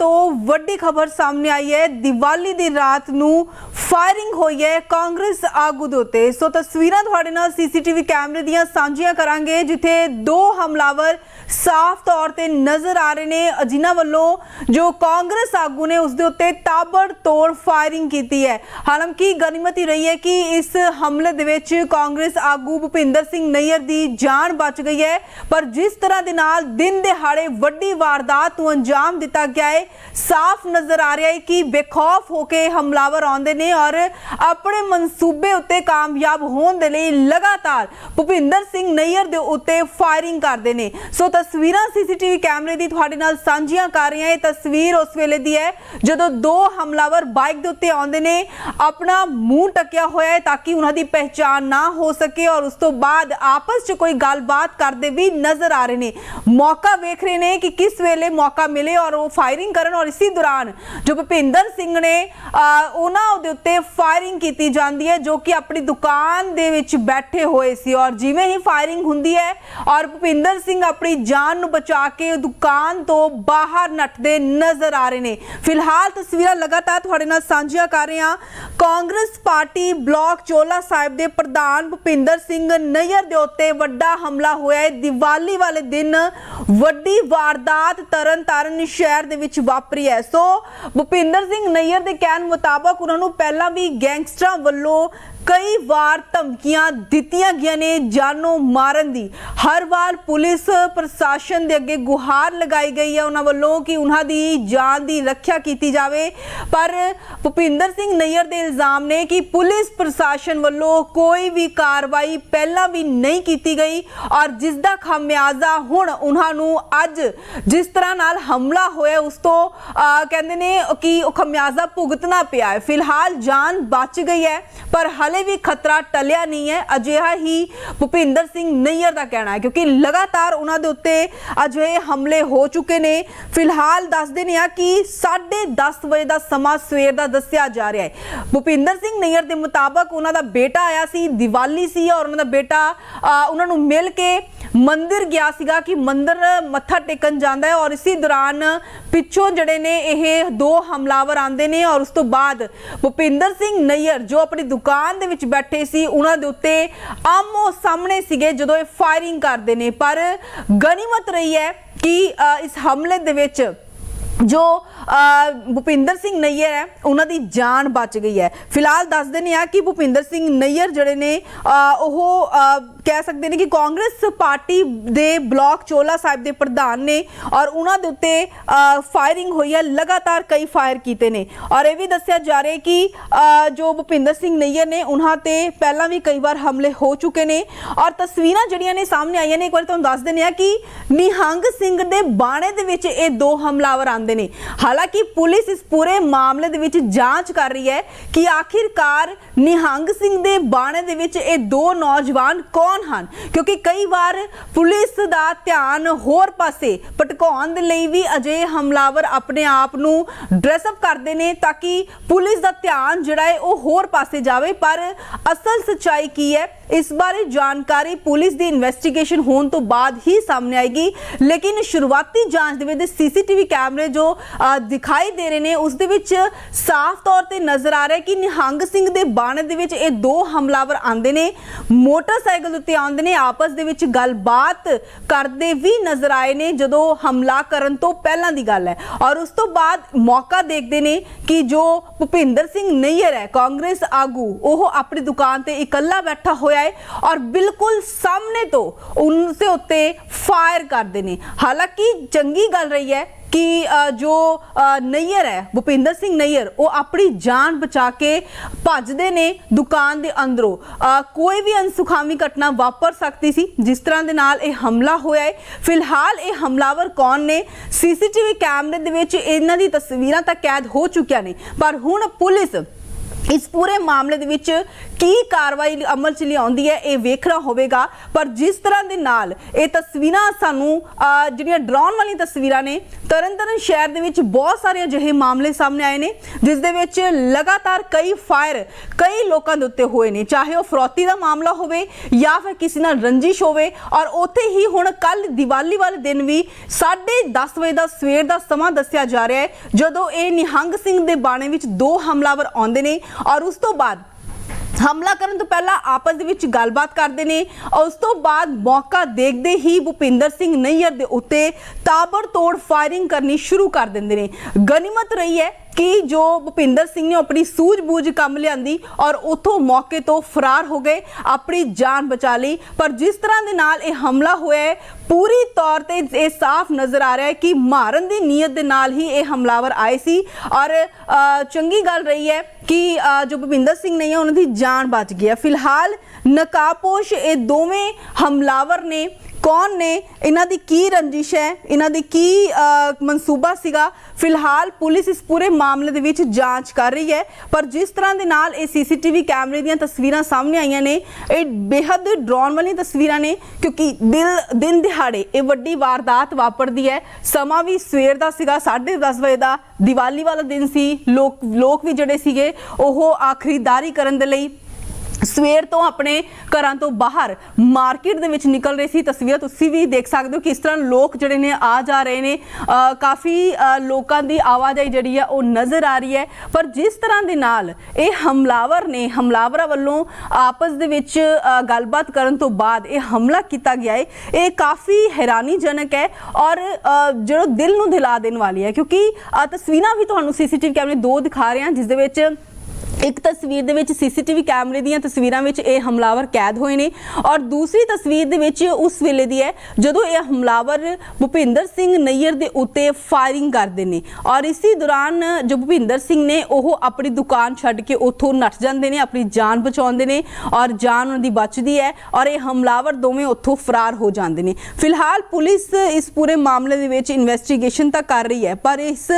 doou ਤੋਂ ਵੱਡੀ ਖਬਰ ਸਾਹਮਣੇ ਆਈ ਹੈ। ਦੀਵਾਲੀ ਦੀ ਰਾਤ ਨੂੰ ਫਾਇਰਿੰਗ ਹੋਈ ਹੈ ਕਾਂਗਰਸ ਆਗੂ ਦੇ ਉੱਤੇ। ਸੋ ਤਸਵੀਰਾਂ ਤੁਹਾਡੇ ਨਾਲ ਸੀਸੀਟੀਵੀ ਕੈਮਰੇ ਦੀਆਂ ਸਾਂਝੀਆਂ ਕਰਾਂਗੇ, ਜਿੱਥੇ ਦੋ ਹਮਲਾਵਰ ਸਾਫ਼ ਤੌਰ ਤੇ ਨਜ਼ਰ ਆ ਰਹੇ ਨੇ। ਜਿਨ੍ਹਾਂ ਵੱਲੋਂ ਜੋ ਕਾਂਗਰਸ ਆਗੂ ਨੇ ਉਸ ਦੇ ਉੱਤੇ ਤਾਬੜ ਫਾਇਰਿੰਗ ਕੀਤੀ ਹੈ। ਹਾਲਾਂਕਿ ਗਨੀਮਤ ਰਹੀ ਹੈ ਕਿ ਇਸ ਹਮਲੇ ਦੇ ਵਿੱਚ ਕਾਂਗਰਸ ਆਗੂ ਭੁਪਿੰਦਰ ਸਿੰਘ ਨਈਅਰ ਦੀ ਜਾਨ ਬਚ ਗਈ ਹੈ। ਪਰ ਜਿਸ ਤਰ੍ਹਾਂ ਦੇ ਨਾਲ ਦਿਨ ਦਿਹਾੜੇ ਵੱਡੀ ਵਾਰਦਾਤ ਨੂੰ ਅੰਜਾਮ ਦਿੱਤਾ ਗਿਆ ਹੈ ਸਾਫ਼ ਨਜ਼ਰ ਆ ਰਿਹਾ ਹੈ ਕਿ ਬੇਖੌਫ ਹੋ ਕੇ ਹਮਲਾਵਰ ਆਉਂਦੇ ਨੇ ਔਰ ਆਪਣੇ ਮਨਸੂਬੇ ਉੱਤੇ ਕਾਮਯਾਬ ਹੋਣ ਦੇ ਲਈ ਲਗਾਤਾਰ ਭੁਪਿੰਦਰ ਸਿੰਘ ਨਈਅਰ ਦੇ ਉੱਤੇ ਫਾਇਰਿੰਗ ਕਰਦੇ ਨੇ। ਸੋ ਤਸਵੀਰਾਂ ਸੀਸੀਟੀਵੀ ਕੈਮਰੇ ਦੀ ਤੁਹਾਡੇ ਨਾਲ ਸਾਂਝੀਆਂ ਕਰ ਰਹੀਆਂ ਇਹ ਤਸਵੀਰ ਉਸ ਵੇਲੇ ਦੀ ਹੈ ਜਦੋਂ ਦੋ ਹਮਲਾਵਰ ਬਾਈਕ ਦੇ ਉੱਤੇ ਆਉਂਦੇ ਨੇ। ਆਪਣਾ ਮੂੰਹ ਟਕਿਆ ਹੋਇਆ ਹੈ ਤਾਂ ਕਿ ਉਹਨਾਂ ਦੀ ਪਹਿਚਾਣ ਨਾ ਹੋ ਸਕੇ ਔਰ ਉਸ ਤੋਂ ਬਾਅਦ ਆਪਸ 'ਚ ਕੋਈ ਗੱਲਬਾਤ ਕਰਦੇ ਵੀ ਨਜ਼ਰ ਆ ਰਹੇ ਨੇ। ਮੌਕਾ ਵੇਖ ਰਹੇ ਨੇ ਕਿ ਕਿਸ ਵੇਲੇ ਮੌਕਾ ਮਿਲੇ ਔਰ ਉਹ ਫਾਇਰਿੰਗ ਕਰਨ ਔਰ ਇਸੇ ਦੌਰਾਨ, ਜੋ ਭੁਪਿੰਦਰ ਸਿੰਘ ਨੇ ਉਹਨਾਂ ਦੇ ਉੱਤੇ ਫਾਇਰਿੰਗ ਕੀਤੀ ਜਾਂਦੀ ਹੈ, ਜੋ ਕਿ ਆਪਣੀ ਦੁਕਾਨ ਦੇ ਵਿੱਚ ਬੈਠੇ ਹੋਏ ਸੀ ਔਰ ਜਿਵੇਂ ਹੀ ਫਾਇਰਿੰਗ ਹੁੰਦੀ ਹੈ ਔਰ ਭੁਪਿੰਦਰ ਸਿੰਘ ਆਪਣੀ ਜਾਨ ਨੂੰ ਬਚਾ ਕੇ ਦੁਕਾਨ ਤੋਂ ਬਾਹਰ ਨੱਠਦੇ ਨਜ਼ਰ ਆ ਰਹੇ ਨੇ। ਫਿਲਹਾਲ ਤਸਵੀਰਾਂ ਲਗਾਤਾਰ ਤੁਹਾਡੇ ਨਾਲ ਸਾਂਝੀਆਂ ਕਰ ਰਹੇ ਹਾਂ। ਕਾਂਗਰਸ ਪਾਰਟੀ ਬਲਾਕ ਚੋਲਾ ਸਾਹਿਬ ਦੇ ਪ੍ਰਧਾਨ ਭੁਪਿੰਦਰ ਸਿੰਘ ਨਈਅਰ ਦੇ ਉੱਤੇ ਵੱਡਾ ਹਮਲਾ ਹੋਇਆ ਹੈ। ਦੀਵਾਲੀ ਵਾਲੇ ਦਿਨ ਵੱਡੀ ਵਾਰਦਾਤ ਤਰਨਤਾਰਨ ਸ਼ਹਿਰ ਦੇ ਵਿੱਚ ਵਾਪਰੀ ਹੈ। ਸੋ ਭੁਪਿੰਦਰ ਸਿੰਘ ਨਈਅਰ ਦੇ ਕਹਿਣ ਮੁਤਾਬਕ ਉਹਨਾਂ ਨੂੰ ਪਹਿਲਾਂ ਵੀ ਗੈਂਗਸਟਰਾਂ ਵੱਲੋਂ ਕਈ ਵਾਰ ਧਮਕੀਆਂ ਦਿੱਤੀਆਂ ਗਈਆਂ ਨੇ ਜਾਨੋਂ ਮਾਰਨ ਦੀ। ਹਰ ਵਾਰ ਪੁਲਿਸ ਪ੍ਰਸ਼ਾਸਨ ਦੇ ਅੱਗੇ ਗੁਹਾਰ ਲਗਾਈ ਗਈ ਹੈ। ਉਹਨਾਂ ਵੱਲੋਂ ਕਿ ਉਹਨਾਂ ਦੀ ਜਾਨ ਦੀ ਰੱਖਿਆ ਕੀਤੀ ਜਾਵੇ। ਪਰ ਭੁਪਿੰਦਰ ਸਿੰਘ ਨਈਅਰ ਦੇ ਇਲਜ਼ਾਮ ਨੇ ਕਿ ਪੁਲਿਸ ਪ੍ਰਸ਼ਾਸਨ ਵੱਲੋਂ ਕੋਈ ਵੀ ਕਾਰਵਾਈ ਪਹਿਲਾਂ ਵੀ ਨਹੀਂ ਕੀਤੀ ਗਈ। ਔਰ ਜਿਸ ਦਾ ਖਾਮਿਆਜ਼ਾ ਹੁਣ ਉਹਨਾਂ ਨੂੰ ਅੱਜ ਜਿਸ ਤਰ੍ਹਾਂ ਨਾਲ ਹਮਲਾ ਹੋਇਆ, ਉਸ ਤੋਂ ਕਹਿੰਦੇ ਨੇ ਕਿ ਉਹ ਖਾਮਿਆਜ਼ਾ ਭੁਗਤਣਾ ਪਿਆ ਹੈ। ਫਿਲਹਾਲ ਜਾਨ ਬਚ ਗਈ ਹੈ। ਪਰ ਹਲੇ ਵੀ ਖਤਰਾ ਟਲਿਆ ਨਹੀਂ ਹੈ। ਅਜਿਹਾ ਹੀ ਭੁਪਿੰਦਰ ਸਿੰਘ ਨਈਅਰ ਦਾ ਕਹਿਣਾ ਹੈ ਕਿਉਂਕਿ ਲਗਾਤਾਰ ਉਹਨਾਂ ਦੇ ਉੱਤੇ ਅਜਿਹੇ ਹਮਲੇ ਹੋ ਚੁੱਕੇ ਨੇ। ਫਿਲਹਾਲ ਦੱਸਦੇ ਨੇ ਆ ਕਿ 10:30 ਵਜੇ ਦਾ ਸਮਾਂ ਸਵੇਰ ਦਾ ਦੱਸਿਆ ਜਾ ਰਿਹਾ ਹੈ। ਭੁਪਿੰਦਰ ਸਿੰਘ ਨਈਅਰ ਦੇ ਮੁਤਾਬਕ ਉਹਨਾਂ ਦਾ ਬੇਟਾ ਆਇਆ ਸੀ ਦੀਵਾਲੀ ਸੀ ਔਰ ਉਹਨਾਂ ਦਾ ਬੇਟਾ ਅ, ਉਹਨਾਂ ਨੂੰ ਮਿਲ ਕੇ ਮੰਦਿਰ ਗਿਆ ਸੀਗਾ ਕਿ ਮੰਦਿਰ ਮੱਥਾ ਟੇਕਣ ਜਾਂਦਾ ਹੈ ਔਰ ਇਸੇ ਦੌਰਾਨ ਪਿੱਛੋਂ ਜਿਹੜੇ ਨੇ ਇਹ ਦੋ ਹਮਲਾਵਰ ਆਂਦੇ ਨੇ ਔਰ ਉਸ ਤੋਂ ਬਾਅਦ ਭੁਪਿੰਦਰ ਸਿੰਘ ਨਈਅਰ ਜੋ ਆਪਣੀ ਦੁਕਾਨ ਦੇ ਵਿੱਚ ਬੈਠੇ ਸੀ ਉਹਨਾਂ ਦੇ ਉੱਤੇ ਆਮੋ ਸਾਹਮਣੇ ਸੀਗੇ ਜਦੋਂ ਇਹ ਫਾਇਰਿੰਗ ਕਰਦੇ ਨੇ। ਪਰ ਗਨੀਮਤ ਰਹੀ ਹੈ ਕਿ ਇਸ ਹਮਲੇ ਦੇ ਵਿੱਚ ਜੋ ਅ, ਭੁਪਿੰਦਰ ਸਿੰਘ ਨਈਅਰ ਹੈ ਉਹਨਾਂ ਦੀ ਜਾਨ ਬਚ ਗਈ ਹੈ। ਫਿਲਹਾਲ ਦੱਸ ਨੇ ਆ ਕਿ ਭੁਪਿੰਦਰ ਸਿੰਘ ਨਈਅਰ ਜਿਹੜੇ ਨੇ ਉਹ ਕਹਿ ਸਕਦੇ ਨੇ ਕਿ ਕਾਂਗਰਸ ਪਾਰਟੀ ਦੇ ਬਲਾਕ ਚੋਲਾ ਸਾਹਿਬ ਦੇ ਪ੍ਰਧਾਨ ਨੇ ਔਰ ਉਹਨਾਂ ਦੇ ਉੱਤੇ ਫਾਇਰਿੰਗ ਹੋਈ ਹੈ, ਲਗਾਤਾਰ ਕਈ ਫਾਇਰ ਕੀਤੇ ਨੇ। ਔਰ ਇਹ ਵੀ ਦੱਸਿਆ ਜਾ ਰਿਹਾ ਕਿ ਜੋ ਭੁਪਿੰਦਰ ਸਿੰਘ ਨਈਅਰ ਨੇ, ਉਹਨਾਂ ਤੇ ਪਹਿਲਾਂ ਵੀ ਕਈ ਵਾਰ ਹਮਲੇ ਹੋ ਚੁੱਕੇ ਨੇ। ਔਰ ਤਸਵੀਰਾਂ ਜਿਹੜੀਆਂ ਨੇ ਸਾਹਮਣੇ ਆਈਆਂ ਨੇ, ਇੱਕ ਵਾਰ ਤੁਹਾਨੂੰ ਦੱਸ ਦਿੰਦੇ ਆ ਕਿ ਨਿਹੰਗ ਸਿੰਘ ਦੇ ਬਾਣੇ ਦੇ ਵਿੱਚ ਇਹ ਦੋ ਹਮਲਾਵਰ ਆਂਦੇ ਨੇ। ਹਾਲਾਂਕਿ ਪੁਲਿਸ ਇਸ ਪੂਰੇ ਮਾਮਲੇ ਦੇ ਵਿੱਚ ਜਾਂਚ ਕਰ ਰਹੀ ਹੈ ਕਿ ਆਖਿਰਕਾਰ ਨਿਹੰਗ ਸਿੰਘ ਦੇ ਬਾਣੇ ਦੇ ਵਿੱਚ ਇਹ ਦੋ ਨੌਜਵਾਨ ਕੌਣ ਹਨ? ਕਿਉਂਕਿ ਕਈ ਵਾਰ ਪੁਲਿਸ ਦਾ ਧਿਆਨ ਹੋਰ ਪਾਸੇ ਭਟਕਾਉਣ ਦੇ ਲਈ ਵੀ ਅਜੇ ਹਮਲਾਵਰ ਆਪਣੇ ਆਪ ਨੂੰ ਡਰੈਸ ਅਪ ਕਰਦੇ ਨੇ ਤਾਂ ਕਿ ਪੁਲਿਸ ਦਾ ਧਿਆਨ ਜਿਹੜਾ ਹੈ ਉਹ ਹੋਰ ਪਾਸੇ ਜਾਵੇ। ਪਰ ਅਸਲ ਸੱਚਾਈ ਕੀ ਹੈ? ਇਸ ਬਾਰੇ ਜਾਣਕਾਰੀ ਪੁਲਿਸ ਦੀ ਇਨਵੈਸਟੀਗੇਸ਼ਨ ਹੋਣ ਤੋਂ ਬਾਅਦ ਹੀ ਸਾਹਮਣੇ ਆਏਗੀ। ਲੇਕਿਨ ਸ਼ੁਰੂਆਤੀ ਜਾਂਚ ਦੇ ਵਿੱਚ ਸੀਸੀਟੀਵੀ ਕੈਮਰੇ ਜੋ ਦਿਖਾਈ ਦੇ ਰਹੇ ਨੇ, ਉਸ ਦੇ ਵਿੱਚ ਸਾਫ਼ ਤੌਰ ਤੇ ਨਜ਼ਰ ਆ ਰਿਹਾ ਕਿ ਨਿਹੰਗ ਸਿੰਘ ਦੇ ਬਾਣੇ ਦੇ ਵਿੱਚ ਇਹ ਦੋ ਹਮਲਾਵਰ ਆਉਂਦੇ ਨੇ। ਮੋਟਰਸਾਈਕਲ ਉੱਤੇ ਆਉਂਦੇ ਨੇ, ਆਪਸ ਦੇ ਵਿੱਚ ਗੱਲਬਾਤ ਕਰਦੇ ਵੀ ਨਜ਼ਰ ਆਏ ਨੇ, ਜਦੋਂ ਹਮਲਾ ਕਰਨ ਤੋਂ ਪਹਿਲਾਂ ਦੀ ਗੱਲ ਹੈ। ਔਰ ਉਸ ਤੋਂ ਬਾਅਦ ਮੌਕਾ ਦੇਖਦੇ ਨੇ ਕਿ ਜੋ ਭੁਪਿੰਦਰ ਸਿੰਘ ਨਈਅਰ ਹੈ, ਕਾਂਗਰਸ ਆਗੂ, ਉਹ ਆਪਣੀ ਦੁਕਾਨ ਤੇ ਇਕੱਲਾ ਬੈਠਾ ਹੋਇਆ ਹੈ ਔਰ ਬਿਲਕੁਲ ਸਾਹਮਣੇ ਤੋਂ ਉਸ ਦੇ ਉੱਤੇ ਫਾਇਰ ਕਰਦੇ ਨੇ। ਹਾਲਾਂਕਿ ਚੰਗੀ ਗੱਲ ਰਹੀ ਹੈ ਕਿ ਜੋ ਨਈਅਰ ਹੈ, ਭੁਪਿੰਦਰ ਸਿੰਘ ਨਈਅਰ, ਉਹ ਆਪਣੀ ਜਾਨ ਬਚਾ ਕੇ ਭੱਜਦੇ ਨੇ ਦੁਕਾਨ ਦੇ ਅੰਦਰੋਂ। ਕੋਈ ਵੀ ਅਨਸੁਖਾਵੀ ਘਟਨਾ ਵਾਪਰ ਸਕਦੀ ਸੀ, ਜਿਸ ਤਰ੍ਹਾਂ ਦੇ ਨਾਲ ਇਹ ਹਮਲਾ ਹੋਇਆ ਹੈ। ਫਿਲਹਾਲ ਇਹ ਹਮਲਾਵਰ ਕੌਣ ਨੇ? ਸੀਸੀਟੀਵੀ ਕੈਮਰੇ ਦੇ ਵਿੱਚ ਇਹਨਾਂ ਦੀ ਤਸਵੀਰਾਂ ਤਾਂ ਕੈਦ ਹੋ ਚੁੱਕੀਆਂ ਨੇ, ਪਰ ਹੁਣ ਪੁਲਿਸ ਇਸ ਪੂਰੇ ਮਾਮਲੇ ਦੇ ਵਿੱਚ ਕੀ ਕਾਰਵਾਈ ਅਮਲ ਚ ਲਿਆਉਂਦੀ ਹੈ, ਇਹ ਵੇਖਣਾ ਹੋਵੇਗਾ। ਪਰ ਜਿਸ ਤਰ੍ਹਾਂ ਦੇ ਨਾਲ ਇਹ ਤਸਵੀਰਾਂ ਸਾਨੂੰ ਜਿਹੜੀਆਂ ਡਰਾਉਣ ਵਾਲੀਆਂ ਤਸਵੀਰਾਂ ਨੇ, ਤਰਨਤਾਰਨ ਸ਼ਹਿਰ ਦੇ ਵਿੱਚ ਬਹੁਤ ਸਾਰੇ ਅਜਿਹੇ ਮਾਮਲੇ ਸਾਹਮਣੇ ਆਏ ਨੇ, ਜਿਸ ਦੇ ਵਿੱਚ ਲਗਾਤਾਰ ਕਈ ਫਾਇਰ ਕਈ ਲੋਕਾਂ ਦੇ ਉੱਤੇ ਹੋਏ ਨੇ। ਚਾਹੇ ਉਹ ਫਰੋਤੀ ਦਾ ਮਾਮਲਾ ਹੋਵੇ ਜਾਂ ਫਿਰ ਕਿਸੇ ਨਾਲ ਰੰਜਿਸ਼ ਹੋਵੇ। ਔਰ ਉੱਥੇ ਹੀ ਹੁਣ ਕੱਲ ਦੀਵਾਲੀ ਵਾਲੇ ਦਿਨ ਵੀ 10:30 ਵਜੇ ਦਾ ਸਵੇਰ ਦਾ ਸਮਾਂ ਦੱਸਿਆ ਜਾ ਰਿਹਾ ਹੈ, ਜਦੋਂ ਇਹ ਨਿਹੰਗ ਸਿੰਘ ਦੇ ਬਾਣੇ ਵਿੱਚ ਦੋ ਹਮਲਾਵਰ ਆਉਂਦੇ ਨੇ। ਔਰ ਉਸ ਤੋਂ ਬਾਅਦ ਹਮਲਾ ਕਰਨ ਤੋਂ ਪਹਿਲਾਂ ਆਪਸ ਦੇ ਵਿੱਚ ਗੱਲਬਾਤ ਕਰਦੇ ਨੇ। ਉਸ ਤੋਂ ਬਾਅਦ ਮੌਕਾ ਦੇਖਦੇ ਹੀ ਭੁਪਿੰਦਰ ਸਿੰਘ ਨਈਅਰ ਦੇ ਉੱਤੇ ਤਾਬੜਤੋੜ ਫਾਇਰਿੰਗ ਕਰਨੀ ਸ਼ੁਰੂ ਕਰ ਦਿੰਦੇ ਨੇ। ਗਨੀਮਤ ਰਹੀ ਹੈ ਕਿ ਜੋ ਭੁਪਿੰਦਰ ਸਿੰਘ ਨੇ ਆਪਣੀ ਸੂਝ-ਬੂਝ ਕੰਮ ਲਿਆਂਦੀ ਔਰ ਉਥੋਂ ਮੌਕੇ ਤੋਂ ਫਰਾਰ ਹੋ ਗਏ, ਆਪਣੀ ਜਾਨ ਬਚਾ ਲਈ। ਪਰ ਜਿਸ ਤਰ੍ਹਾਂ ਦੇ ਨਾਲ ਇਹ ਹਮਲਾ ਹੋਇਆ ਹੈ, ਪੂਰੀ ਤੌਰ ਤੇ ਇਹ ਸਾਫ਼ ਨਜ਼ਰ ਆ ਰਿਹਾ ਹੈ ਕਿ ਮਾਰਨ ਦੀ ਨੀਅਤ ਦੇ ਨਾਲ ਹੀ ਇਹ ਹਮਲਾਵਰ ਆਏ ਸੀ। ਔਰ ਚੰਗੀ ਗੱਲ ਰਹੀ ਹੈ ਕਿ ਜੋ ਭੁਪਿੰਦਰ ਸਿੰਘ ਨੇ ਉਹਨਾਂ ਦੀ ਜਾਨ ਬਚ ਗਈ ਹੈ। ਫਿਲਹਾਲ ਨਕਾਬਪੋਸ਼ ਇਹ ਦੋਵੇਂ ਹਮਲਾਵਰ ਨੇ ਕੌਣ ਨੇ? ਇਹਨਾਂ ਦੀ ਕੀ ਰੰਜਿਸ਼ ਹੈ? ਇਹਨਾਂ ਦੀ ਕੀ ਮਨਸੂਬਾ ਸੀਗਾ? ਫਿਲਹਾਲ ਪੁਲਿਸ ਇਸ ਪੂਰੇ ਮਾਮਲੇ ਦੇ ਵਿੱਚ ਜਾਂਚ ਕਰ ਰਹੀ ਹੈ। ਪਰ ਜਿਸ ਤਰ੍ਹਾਂ ਦੇ ਨਾਲ ਇਹ ਸੀਸੀਟੀਵੀ ਕੈਮਰੇ ਦੀਆਂ ਤਸਵੀਰਾਂ ਸਾਹਮਣੇ ਆਈਆਂ ਨੇ, ਇਹ ਬੇहद ਡਰਾਉਣ ਵਾਲੀਆਂ ਤਸਵੀਰਾਂ ਨੇ, ਕਿਉਂਕਿ ਦਿਲ, ਦਿਨ ਦਿਹਾੜੇ ਇਹ ਵੱਡੀ ਵਾਰਦਾਤ ਵਾਪਰਦੀ ਹੈ। ਸਮਾਂ ਵੀ ਸਵੇਰ ਦਾ ਸੀਗਾ 10:30 ਵਜੇ ਦਾ। ਦੀਵਾਲੀ ਵਾਲਾ ਦਿਨ ਸੀ। ਲੋਕ ਲੋਕ ਵੀ ਜਿਹੜੇ ਸੀਗੇ, ਉਹ ਆਖਰੀਦਾਰੀ ਕਰਨ ਦੇ ਲਈ ਸਵੇਰ ਤੋਂ ਆਪਣੇ ਘਰਾਂ ਤੋਂ ਬਾਹਰ ਮਾਰਕੀਟ ਦੇ ਵਿੱਚ ਨਿਕਲ ਰਹੇ ਸੀ ਤਸਵੀਰਾਂ। ਤੁਸੀਂ ਵੀ ਦੇਖ ਸਕਦੇ ਹੋ ਕਿਸ ਤਰ੍ਹਾਂ ਲੋਕ ਜਿਹੜੇ ਨੇ ਆ ਜਾ ਰਹੇ ਨੇ। ਕਾਫੀ ਲੋਕਾਂ ਦੀ ਆਵਾਜਾਈ ਜਿਹੜੀ ਆ ਉਹ ਨਜ਼ਰ ਆ ਰਹੀ ਹੈ। ਪਰ ਜਿਸ ਤਰ੍ਹਾਂ ਦੇ ਨਾਲ ਇਹ ਹਮਲਾਵਰ ਨੇ ਹਮਲਾਵਰਾਂ ਵੱਲੋਂ ਆਪਸ ਦੇ ਵਿੱਚ ਗੱਲਬਾਤ ਕਰਨ ਤੋਂ ਬਾਅਦ ਇਹ ਹਮਲਾ ਕੀਤਾ ਗਿਆ ਹੈ। ਇਹ ਕਾਫੀ ਹੈਰਾਨੀਜਨਕ ਹੈ ਔਰ ਜਿਹੜਾ ਦਿਲ ਨੂੰ ਦਿਲਾ ਦੇਣ ਵਾਲੀ ਹੈ। ਕਿਉਂਕਿ ਅ, ਤਸਵੀਰਾਂ ਵੀ ਤੁਹਾਨੂੰ ਸੀਸੀਟੀਵੀ ਕੈਮਰੇ ਦੋ ਦਿਖਾ ਰਹੇ ਹਾਂ ਜਿਸ ਦੇ ਵਿੱਚ ਇੱਕ ਤਸਵੀਰ ਦੇ ਵਿੱਚ ਸੀਸੀਟੀਵੀ ਕੈਮਰੇ ਦੀਆਂ ਤਸਵੀਰਾਂ ਵਿੱਚ ਇਹ ਹਮਲਾਵਰ ਕੈਦ ਹੋਏ ਨੇ ਔਰ ਦੂਸਰੀ ਤਸਵੀਰ ਦੇ ਵਿੱਚ ਉਸ ਵੇਲੇ ਦੀ ਹੈ ਜਦੋਂ ਇਹ ਹਮਲਾਵਰ ਭੁਪਿੰਦਰ ਸਿੰਘ ਨਈਅਰ ਦੇ ਉੱਤੇ ਫਾਇਰਿੰਗ ਕਰਦੇ ਨੇ ਔਰ ਇਸੇ ਦੌਰਾਨ ਜੋ ਭੁਪਿੰਦਰ ਸਿੰਘ ਨੇ ਉਹ ਆਪਣੀ ਦੁਕਾਨ ਛੱਡ ਕੇ ਉੱਥੋਂ ਨੱਠ ਜਾਂਦੇ ਨੇ, ਆਪਣੀ ਜਾਨ ਬਚਾਉਂਦੇ ਨੇ ਔਰ ਜਾਨ ਉਹਨਾਂ ਦੀ ਬਚਦੀ ਹੈ ਔਰ ਇਹ ਹਮਲਾਵਰ ਦੋਵੇਂ ਉੱਥੋਂ ਫਰਾਰ ਹੋ ਜਾਂਦੇ ਨੇ। ਫਿਲਹਾਲ ਪੁਲਿਸ ਇਸ ਪੂਰੇ ਮਾਮਲੇ ਦੇ ਵਿੱਚ ਇਨਵੈਸਟੀਗੇਸ਼ਨ ਤਾਂ ਕਰ ਰਹੀ ਹੈ, ਪਰ ਇਸ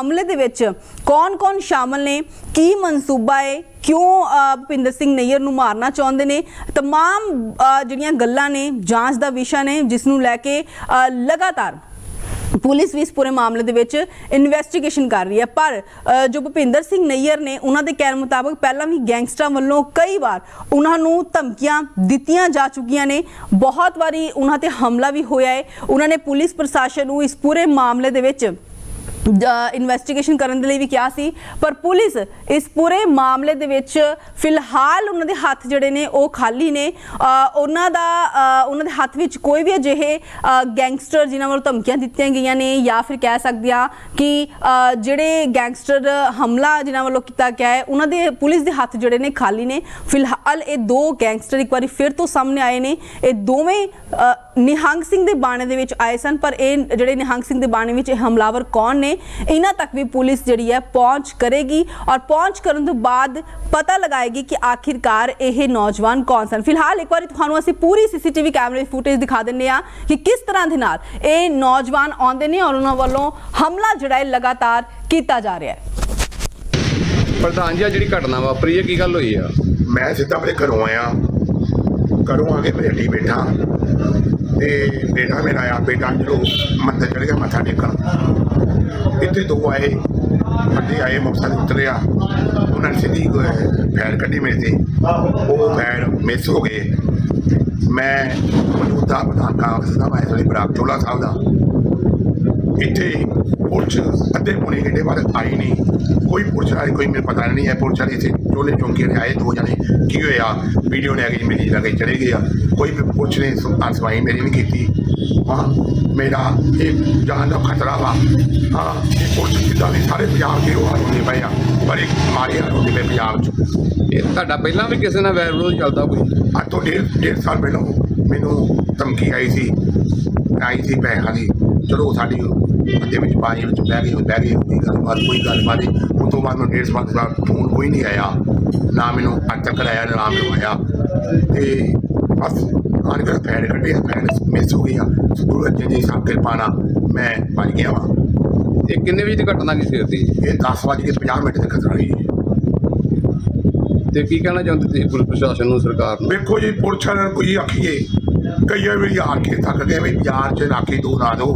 ਹਮਲੇ ਦੇ ਵਿੱਚ ਕੌਣ-ਕੌਣ ਸ਼ਾਮਲ ਨੇ, ਕੀ ਮਨਸੂਬਾ ਹੈ ਕਿਉਂ ਅ, ਭੁਪਿੰਦਰ ਸਿੰਘ ਨਈਅਰ ਨੂੰ ਮਾਰਨਾ ਚਾਹੁੰਦੇ ਨੇ तमाम ਅ, ਜਿਹੜੀਆਂ ਗੱਲਾਂ ਨੇ ਜਾਂਚ ਦਾ ਵਿਸ਼ਾ ਨੇ ਜਿਸ ਨੂੰ ਲੈ ਕੇ ਅ, ਲਗਾਤਾਰ ਪੁਲਿਸ ਵੀ ਇਸ ਪੂਰੇ ਮਾਮਲੇ ਦੇ ਵਿੱਚ ਇਨਵੈਸਟੀਗੇਸ਼ਨ ਕਰ ਰਹੀ ਹੈ ਪਰ ਅ, ਜੋ ਭੁਪਿੰਦਰ ਸਿੰਘ ਨਈਅਰ ਨੇ ਉਹਨਾਂ ਦੇ ਕਹਿਣ ਮੁਤਾਬਕ ਪਹਿਲਾਂ ਵੀ ਗੈਂਗਸਟਰਾਂ ਵੱਲੋਂ ਕਈ ਵਾਰ ਉਹਨਾਂ ਨੂੰ ਧਮਕੀਆਂ ਦਿੱਤੀਆਂ ਜਾ ਚੁੱਕੀਆਂ ਨੇ ਬਹੁਤ ਵਾਰੀ ਉਹਨਾਂ ਤੇ ਹਮਲਾ ਵੀ ਹੋਇਆ ਹੈ ਉਹਨਾਂ ਨੇ ਪੁਲਿਸ ਪ੍ਰਸ਼ਾਸਨ ਨੂੰ ਇਸ ਪੂਰੇ ਮਾਮਲੇ ਦੇ ਵਿੱਚ ਇਨਵੈਸਟੀਗੇਸ਼ਨ ਕਰਨ ਦੇ ਲਈ ਵੀ ਕਿਹਾ ਸੀ ਪਰ ਪੁਲਿਸ ਇਸ ਪੂਰੇ ਮਾਮਲੇ ਦੇ ਵਿੱਚ ਫਿਲਹਾਲ ਉਹਨਾਂ ਦੇ ਹੱਥ ਜਿਹੜੇ ਨੇ ਉਹ ਖਾਲੀ ਨੇ। ਉਹਨਾਂ ਦਾ ਉਹਨਾਂ ਦੇ ਹੱਥ ਵਿੱਚ ਕੋਈ ਵੀ ਅਜਿਹੇ ਗੈਂਗਸਟਰ ਜਿਨ੍ਹਾਂ ਵੱਲੋਂ ਧਮਕੀਆਂ ਦਿੱਤੀਆਂ ਗਈਆਂ ਨੇ ਜਾਂ ਫਿਰ ਕਹਿ ਸਕਦੇ ਆ ਕਿ ਜਿਹੜੇ ਗੈਂਗਸਟਰ ਹਮਲਾ ਜਿਨ੍ਹਾਂ ਵੱਲੋਂ ਕੀਤਾ ਗਿਆ ਹੈ, ਉਹਨਾਂ ਦੇ ਪੁਲਿਸ ਦੇ ਹੱਥ ਜਿਹੜੇ ਨੇ ਖਾਲੀ ਨੇ। ਫਿਲਹਾਲ ਇਹ ਦੋ ਗੈਂਗਸਟਰ ਇੱਕ ਵਾਰੀ ਫਿਰ ਤੋਂ ਸਾਹਮਣੇ ਆਏ ਨੇ। ਇਹ ਦੋਵੇਂ ਨਿਹੰਗ ਸਿੰਘ ਦੇ ਬਾਣੇ ਦੇ ਵਿੱਚ ਆਏ ਸਨ, ਪਰ ਇਹ ਜਿਹੜੇ ਨਿਹੰਗ ਸਿੰਘ ਦੇ ਬਾਣੇ ਵਿੱਚ ਇਹ ਹਮਲਾਵਰ ਕੌਣ ਨੇ, ਇਹਨਾਂ ਤੱਕ ਵੀ ਪੁਲਿਸ ਜਿਹੜੀ ਹੈ ਪਹੁੰਚ ਕਰੇਗੀ। ਔਰ ਪਹੁੰਚ ਕਰਨ ਤੋਂ ਬਾਅਦ ਪਤਾ ਲਗਾਏਗੀ ਕਿ ਆਖਿਰਕਾਰ ਇਹ ਨੌਜਵਾਨ ਕੌਣ ਸਨ? ਫਿਲਹਾਲ ਇੱਕ ਵਾਰੀ ਤੁਹਾਨੂੰ ਅਸੀਂ ਪੂਰੀ ਸੀਸੀਟੀਵੀ ਕੈਮਰੇ ਫੁਟੇਜ ਦਿਖਾ ਦਿੰਨੇ ਆ ਕਿ ਕਿਸ ਤਰ੍ਹਾਂ ਦੇ ਨਾਲ ਇਹ ਨੌਜਵਾਨ ਆਉਂਦੇ ਨੇ ਔਰ ਉਹਨਾਂ ਵੱਲੋਂ ਹਮਲਾ ਜਿਹੜਾ ਹੈ ਲਗਾਤਾਰ ਕੀਤਾ ਜਾ ਰਿਹਾ ਹੈ। ਪ੍ਰਧਾਨ ਜੀ ਆਹ ਜਿਹੜੀ ਘਟਨਾ ਵਾਪਰੀ ਹੈ ਕੀ ਗੱਲ ਹੋਈ ਆ? ਮੈਂ ਸਿੱਧਾ ਆਪਣੇ ਘਰੋਂ ਆਇਆ। ਘਰੋਂ ਆ ਕੇ ਮੇਰੇ ਢੀ ਬੈਠਾ। ਤੇ ਬੇਟਾ ਮੇਰਾ ਆਇਆ ਬੇਟਾ ਜਦੋਂ ਮੰਦਰ ਚੜ ਗਿਆ ਮੱਥਾ ਟੇਕਣ। ਇੱਥੇ ਦੋ ਆਏ। ਬੰਦੇ ਆਏ ਮੁਕਤਸਰ ਉਤਰਿਆ। ਉਹਨਾਂ ਨੇ ਸਿੱਧੀ ਅਹ, ਫੈਰ ਕੱਢੀ ਮੇਰੇ ਤੇ। ਉਹ ਫੈਰ ਮਿਸ ਹੋ ਗਏ। ਮੈਂ ਮੌਜੂਦਾ ਪ੍ਰਧਾਨ ਕਾਂਗਰਸ ਦਾ ਮੈਂ ਸੋਲੀ ਬਰਾਕ ਚੋਲਾ ਸਾਹਿਬ ਦਾ। ਇੱਥੇ ਪੁਲਿਸ ਅੱਧੇ ਪੌਣੇ ਘੰਟੇ ਬਾਅਦ ਆਈ ਨਹੀਂ ਕੋਈ ਪੁਲਿਸ ਵਾਲੀ ਕੋਈ ਮੈਨੂੰ ਪਤਾ ਨਹੀਂ ਹੈ ਪੁਲਿਸ ਵਾਲੇ ਇੱਥੇ ਚੋਲੇ ਚੌਂਕੀ ਦੇ ਆਏ ਦੋ ਜਣੇ। ਕੀ ਹੋਇਆ? ਵੀਡੀਓ ਲੈ ਕੇ ਮੇਰੀ ਲਗੇ ਚਲੇ ਗਿਆ ਕੋਈ ਵੀ ਪੁਲਿਸ ਨੇ ਅਸਵਾਈ ਮੇਰੀ ਨਹੀਂ ਕੀਤੀ। ਹਾਂ ਮੇਰਾ ਇਹ ਜਾਨ ਦਾ ਖਤਰਾ ਵਾ। ਹਾਂ ਇਹ ਪੁਲਿਸ ਜਿੱਦਾਂ ਵੀ ਸਾਰੇ ਪੰਜਾਬ ਦੇ ਉਹ ਹੁੰਦੇ ਪਏ ਆ। ਪਰ ਇੱਕ ਮਾਰੇ ਹੁੰਦੇ ਪਏ ਪੰਜਾਬ 'ਚ। ਇਹ ਤੁਹਾਡਾ ਪਹਿਲਾਂ ਵੀ ਕਿਸੇ ਨਾਲ ਵੈਰ ਵਿਰੋਧ ਚੱਲਦਾ ਕੋਈ? ਅੱਜ ਤੋਂ ਡੇਢ ਡੇਢ ਸਾਲ ਪਹਿਲਾਂ ਮੈਨੂੰ ਧਮਕੀ ਆਈ ਸੀ। ਆਈ ਸੀ ਪੈਸਿਆਂ ਦੀ। ਚਲੋ ਸਾਡੀ ਅੱਧੇ ਵਿੱਚ ਪਾਣੀ ਵਿੱਚ ਬਹਿ ਗਈ ਬਹਿ ਗਈ ਕੋਈ ਗੱਲਬਾਤ ਕੋਈ ਗੱਲਬਾਤ ਨਹੀਂ। ਉਸ ਤੋਂ ਬਾਅਦ ਮੈਨੂੰ ਡੇਢ ਸਾਲ ਦਾ ਫੋਨ ਕੋਈ ਨਹੀਂ ਆਇਆ। ਨਾ ਮੈਨੂੰ ਅੱਜ ਤੱਕ ਆਇਆ ਨਾ ਮੈਨੂੰ ਆਇਆ। ਤੇ ਬਸ ਆਣ ਕੇ ਫੈਨ ਕੱਢੇ ਫੈਨ ਮਿਸ ਹੋ ਗਿਆ ਗੁਰੂ ਅਰਜਨ ਜੀ ਸਾਹਿਬ ਕਿਰਪਾ ਨਾਲ ਮੈਂ ਬਚ ਗਿਆ ਵਾ। ਇਹ ਕਿੰਨੇ ਵਜੇ ਦੀ ਘਟਨਾ ਕੀ ਸੀ ਇਹ 10 ਵਜੇ ਕੇ 50 ਮਿੰਟ ਤੱਕ ਖਤਰਾ ਹੋਈ ਤੇ ਕੀ ਕਹਿਣਾ ਚਾਹੁੰਦੇ ਤੁਸੀਂ ਪੁਲਿਸ ਪ੍ਰਸ਼ਾਸਨ ਨੂੰ ਸਰਕਾਰ ਨੂੰ? ਵੇਖੋ ਜੀ ਪੁਲਿਸ ਨੂੰ ਕੋਈ ਆਖੀਏ। ਕਈ ਵਾਰੀ ਆ ਕੇ ਥੱਕ ਗਏ ਵੀ ਬਾਜ਼ਾਰ 'ਚ ਨਾਕੀ ਦੋ ਨਾ ਦੋ,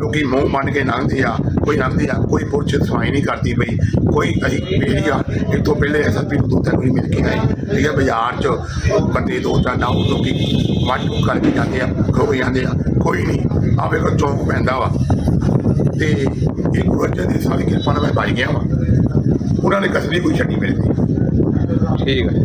ਲੋਕੀ ਮੂੰਹ ਮੰਨ ਕੇ ਲੰਘਦੇ ਆ, ਕੋਈ ਲੰਘਦੇ ਆ, ਕੋਈ ਪੁਰਸ਼ ਸਫ਼ਾਈ ਨਹੀਂ ਕਰਦੀ ਪਈ, ਕੋਈ ਅਸੀਂ ਵੇਖ ਆ ਇਹ ਤੋਂ ਪਹਿਲੇ ਐਸਐਸਪੀ ਨੂੰ ਦੋ ਤਿੰਨ ਵਾਰੀ ਮਿਲ ਕੇ ਆਏ, ਠੀਕ ਹੈ ਬਾਜ਼ਾਰ 'ਚ ਬੰਦੇ ਦੋ ਚਾਰ ਨਾ, ਉਹ ਲੋਕੀ ਵਾਟੂ ਕਰਕੇ ਜਾਂਦੇ ਆ, ਖੋ ਜਾਂਦੇ ਆ, ਕੋਈ ਨਹੀਂ ਆ ਵੇਖੋ ਚੌਂਕ ਪੈਂਦਾ ਵਾ। ਤੇ ਇਹ ਗੁਰੂ ਅਰਜਨ ਦੀ ਕਿਰਪਾ ਨਾਲ ਮੈਂ ਬਚ ਗਿਆ ਵਾ। ਉਹਨਾਂ ਨੇ ਕਸਰੀ ਕੋਈ ਛੱਡੀ ਮੇਰੇ ਤੇ। ਠੀਕ ਹੈ